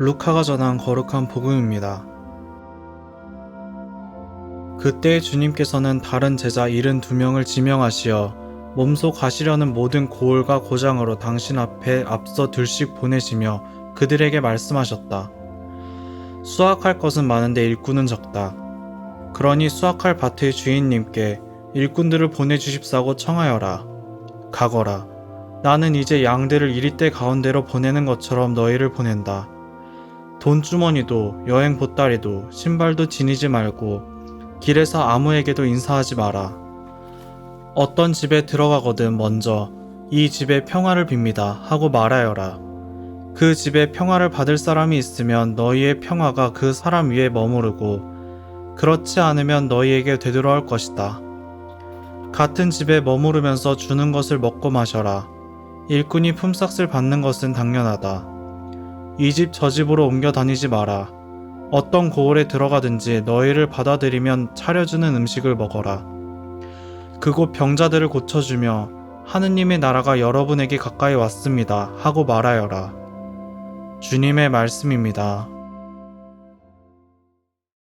루카가 전한 거룩한 복음입니다. 그때 주님께서는 다른 제자 72명을 지명하시어 몸소 가시려는 모든 고을과 고장으로 당신 앞에 앞서 들씩 보내시며 그들에게 말씀하셨다. 수확할 것은 많은데 일꾼은 적다. 그러니 수확할 밭의 주인님께 일꾼들을 보내주십사고 청하여라. 가거라. 나는 이제 양들을 이리 때 가운데로 보내는 것처럼 너희를 보낸다. 돈주머니도 여행 보따리도 신발도 지니지 말고 길에서 아무에게도 인사하지 마라. 어떤 집에 들어가거든 먼저 이 집에 평화를 빕니다 하고 말하여라. 그 집에 평화를 받을 사람이 있으면 너희의 평화가 그 사람 위에 머무르고 그렇지 않으면 너희에게 되돌아올 것이다. 같은 집에 머무르면서 주는 것을 먹고 마셔라. 일꾼이 품삯을 받는 것은 당연하다. 이 집 저 집으로 옮겨 다니지 마라. 어떤 고을에 들어가든지 너희를 받아들이면 차려주는 음식을 먹어라. 그곳 병자들을 고쳐주며 하느님의 나라가 여러분에게 가까이 왔습니다 하고 말하여라. 주님의 말씀입니다.